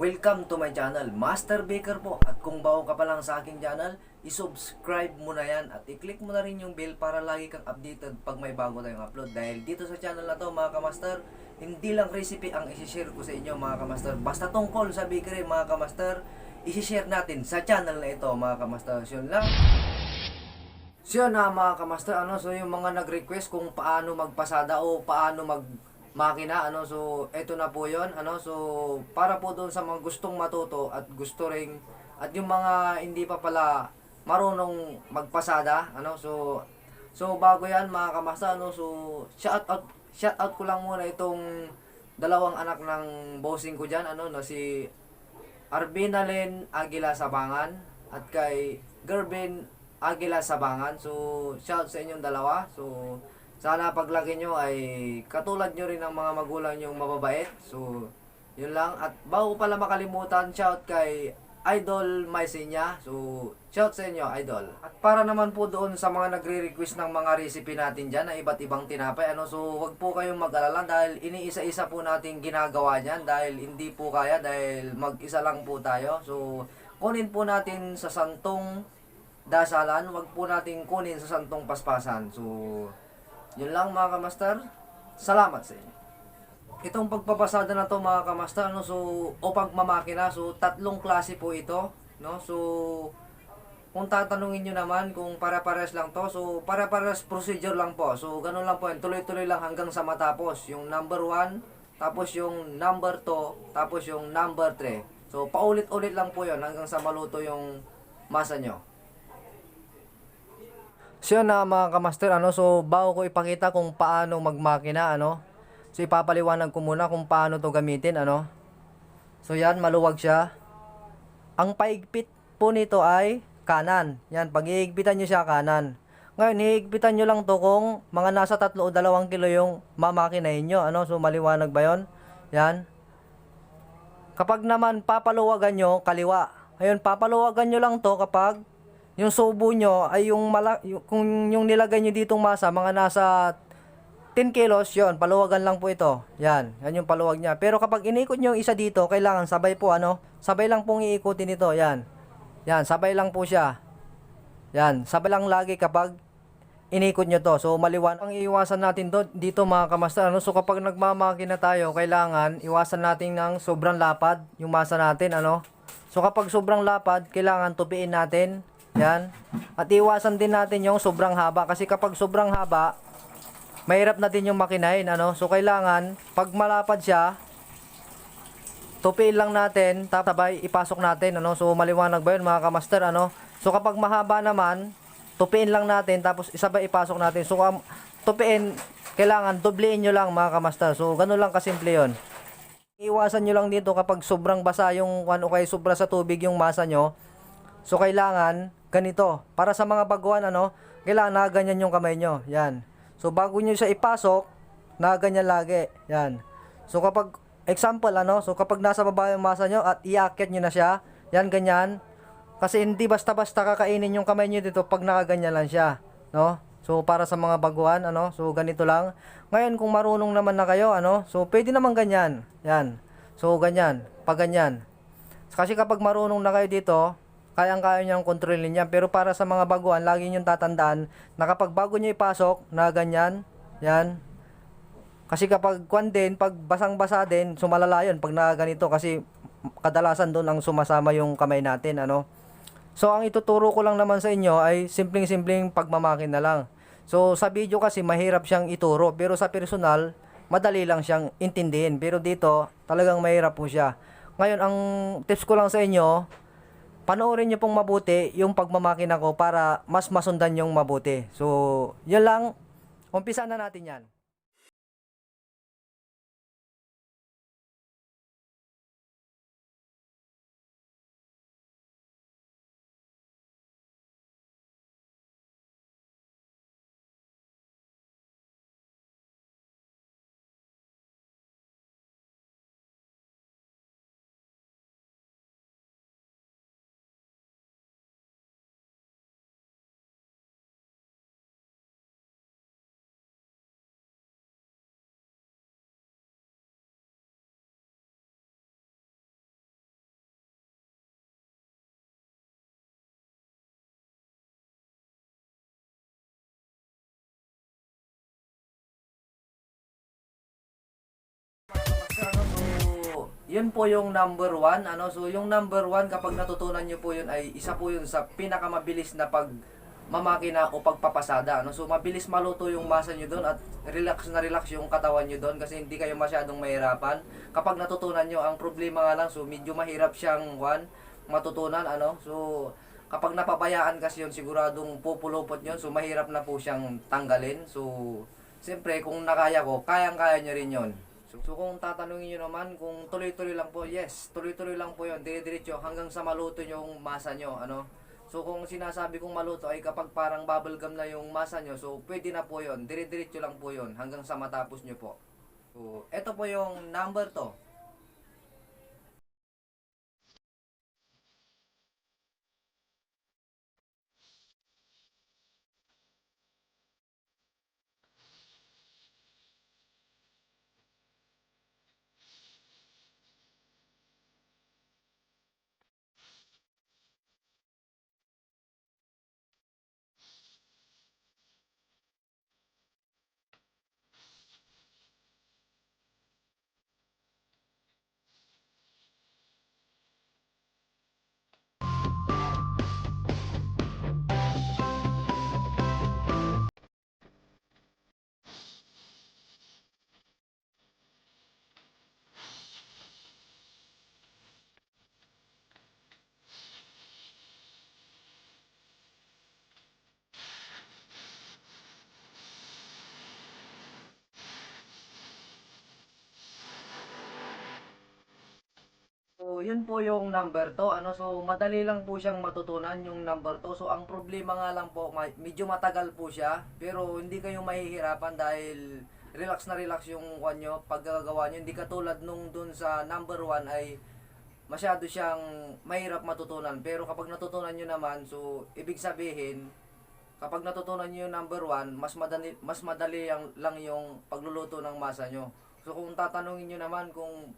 Welcome to my channel, Master Baker po. At kung bago ka pa lang sa aking channel, isubscribe mo na yan at i-click mo na rin yung bell para lagi kang updated pag may bago tayong upload. Dahil dito sa channel na to mga kamaster, hindi lang recipe ang isi-share ko sa inyo mga kamaster. Basta tungkol sa bakery mga kamaster, isi-share natin sa channel na ito mga kamaster. So yun lang. So yun na mga kamaster, ano, so yung mga nag-request kung paano magpasada o paano mag makina, ano, so eto na po yon ano, so para po doon sa mga gustong matuto at gusto ring, at yung mga hindi pa pala marunong magpasada, ano, so so bago yan mga kamaster, ano, so shout out, shout out ko lang muna itong dalawang anak ng bossing ko dyan, ano, na si Arbinalen Aguila Sabangan at kay Gerben Aguila Sabangan. So, shout sa inyong dalawa. So, sana paglaki nyo ay katulad nyo rin ng mga magulang nyong mababait. So, yun lang. At bago pala makalimutan, shout kay Idol Maisinya. So, shout sa inyo, Idol. At para naman po doon sa mga nagre-request ng mga recipe natin dyan na iba't ibang tinapay, ano, so wag po kayong mag-alala dahil iniisa-isa po natin ginagawa niyan dahil hindi po kaya dahil mag-isa lang po tayo. So, kunin po natin sa santong dasalan, wag po natin kunin sa santong paspasan. So, yun lang mga kamaster. Salamat sa inyo. Itong pagpapasada na to mga kamaster, no, so, o pagmamakina, so, tatlong klase po ito, no, so, kung tatanungin nyo naman kung para-pares lang to, so, para-pares procedure lang po, so, ganun lang po yun, tuloy-tuloy lang hanggang sa matapos, yung number 1, tapos yung number 2, tapos yung number 3, so, paulit-ulit lang po yun hanggang sa maluto yung masa nyo. So yun na mga kamaster, ano, so bago ko ipakita kung paano magmakina, ano, so ipapaliwanag ko muna kung paano to gamitin, ano. So yan, maluwag siya. Ang paigpit po nito ay kanan. Yan, pag iigpitan nyo siya kanan. Ngayon, iigpitan nyo lang to kung mga nasa tatlo o dalawang kilo yung mamakinahin nyo, ano, so maliwanag ba yon Yan. Kapag naman papaluwagan nyo, kaliwa. Ngayon, papaluwagan nyo lang to kapag yung subo nyo ay yung, mala, yung kung yung nilagay nyo ditong masa, mga nasa 10 kilos, yon paluwagan lang po ito. Yan, yan yung paluwag niya. Pero kapag inikot nyo yung isa dito, kailangan sabay po ano, sabay lang pong iikutin ito. Yan, yan, sabay lang po siya. Yan, sabay lang lagi kapag inikot nyo to. So, maliwan. Ang iiwasan natin do, dito mga kamaster. Ano? So, kapag nagmamakina tayo, kailangan iwasan natin ng sobrang lapad yung masa natin. Ano? So, kapag sobrang lapad, kailangan tupiin natin. Yan. At iwasan din natin yung sobrang haba. Kasi kapag sobrang haba, mahirap natin yung makinain. Ano? So, kailangan, pag malapad siya, tupiin lang natin, tapos ipasok natin, ano? So maliwanag ba 'yun mga kamaster, ano? So kapag mahaba naman, tupiin lang natin tapos isabay ipasok natin. So um, tupiin, kailangan doblein nyo lang mga kamaster. So ganun lang kasimple 'yon. Iwasan nyo lang dito kapag sobrang basa yung ano kay sobra sa tubig yung masa nyo. So kailangan ganito. Para sa mga baguhan ano, kailangan na ganyan yung kamay nyo. Yan. So bago nyo siya ipasok, na ganyan lagi. Yan. So kapag example ano, so kapag nasa baba yung masa nyo at iakyat nyo na siya, yan ganyan. Kasi hindi basta-basta kakainin yung kamay nyo dito pag nakaganyan lang siya, no? So para sa mga baguhan ano, so ganito lang. Ngayon kung marunong naman na kayo ano, so pwede naman ganyan. Yan. So ganyan, pag ganyan. Kasi kapag marunong na kayo dito, kayang-kaya niyang kontrolin yan. Pero para sa mga baguhan, lagi niyong tatandaan na kapag bago niyo ipasok na ganyan, yan, kasi kapag kwan din, pag basang-basa din, sumalala yun pag nakaganito kasi kadalasan doon ang sumasama yung kamay natin, ano. So, ang ituturo ko lang naman sa inyo ay simpleng-simpleng pagmamakin na lang. So, sa video kasi mahirap siyang ituro, pero sa personal, madali lang siyang intindihin. Pero dito, talagang mahirap po siya. Ngayon, ang tips ko lang sa inyo, panoorin nyo pong mabuti yung pagmamakina ko para mas masundan yung mabuti. So, yun lang. Umpisa na natin yan. Yun po yung number one. Ano? So, yung number one, kapag natutunan nyo po yun, ay isa po yun sa pinakamabilis na pag mamakina o pagpapasada. Ano? So, mabilis maluto yung masa nyo doon at relax na relax yung katawan nyo doon kasi hindi kayo masyadong mahirapan. Kapag natutunan nyo, ang problema nga lang, so medyo mahirap siyang one, matutunan. Ano? So, kapag napabayaan kasi yun, siguradong pupulupot yun. So, mahirap na po siyang tanggalin. So, siyempre, kung nakaya ko, kayang-kaya nyo rin yun. So, kung tatanungin nyo naman, kung tuloy-tuloy lang po, yes, tuloy-tuloy lang po yun, dire-diretso hanggang sa maluto yung masa nyo, ano. So kung sinasabi kong maluto ay kapag parang bubble gum na yung masa nyo, so pwede na po yun, dire-diretso lang po yun hanggang sa matapos nyo po. So, ito po yung number to. Yun po yung number to. Ano, so madali lang po siyang matutunan yung number to. So, ang problema nga lang po, medyo matagal po siya, pero hindi kayo mahihirapan dahil relax na relax yung kwan nyo, paggagawa nyo. Hindi katulad nung dun sa number 1 ay masyado siyang mahirap matutunan. Pero kapag natutunan nyo naman, so ibig sabihin, kapag natutunan nyo yung number 1, mas madali, mas madali ang, lang yung pagluluto ng masa nyo. So kung tatanungin nyo naman kung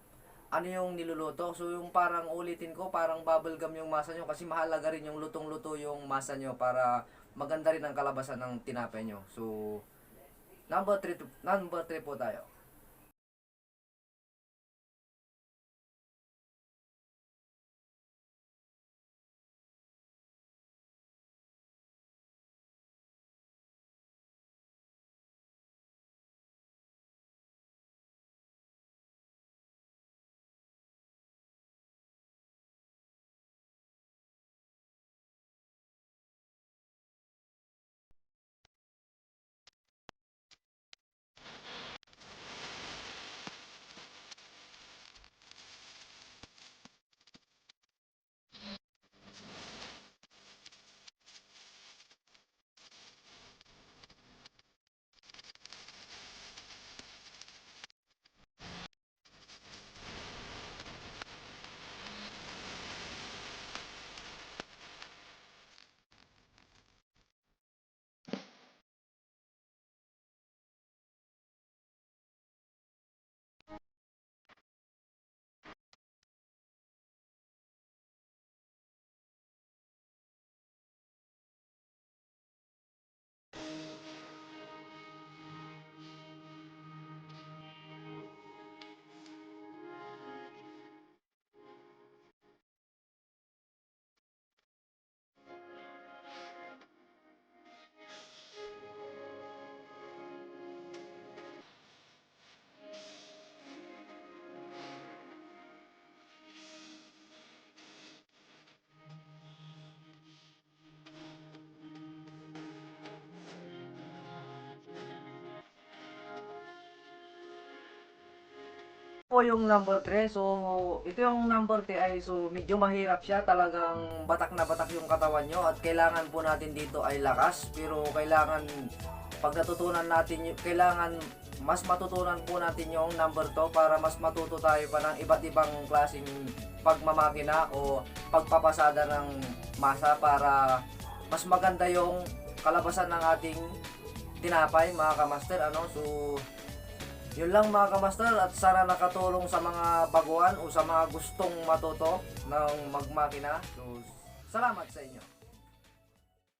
ano yung niluluto, so yung parang ulitin ko, parang bubble gum yung masa nyo kasi mahalaga rin yung lutong-luto yung masa nyo para maganda rin ang kalabasan ng tinapay nyo. So, number 3 number 3 po tayo. Po yung number 3. So, ito yung number 3 ay so medyo mahirap siya. Talagang batak na batak yung katawan nyo at kailangan po natin dito ay lakas. Pero kailangan pag natutunan natin, kailangan mas matutunan po natin yung number 2 para mas matuto tayo pa ng iba't ibang klaseng pagmamakina o pagpapasada ng masa para mas maganda yung kalabasan ng ating tinapay mga kamaster ano so yun lang mga kamaster at sana nakatulong sa mga baguhan o sa mga gustong matuto ng magmakina. So, salamat sa inyo.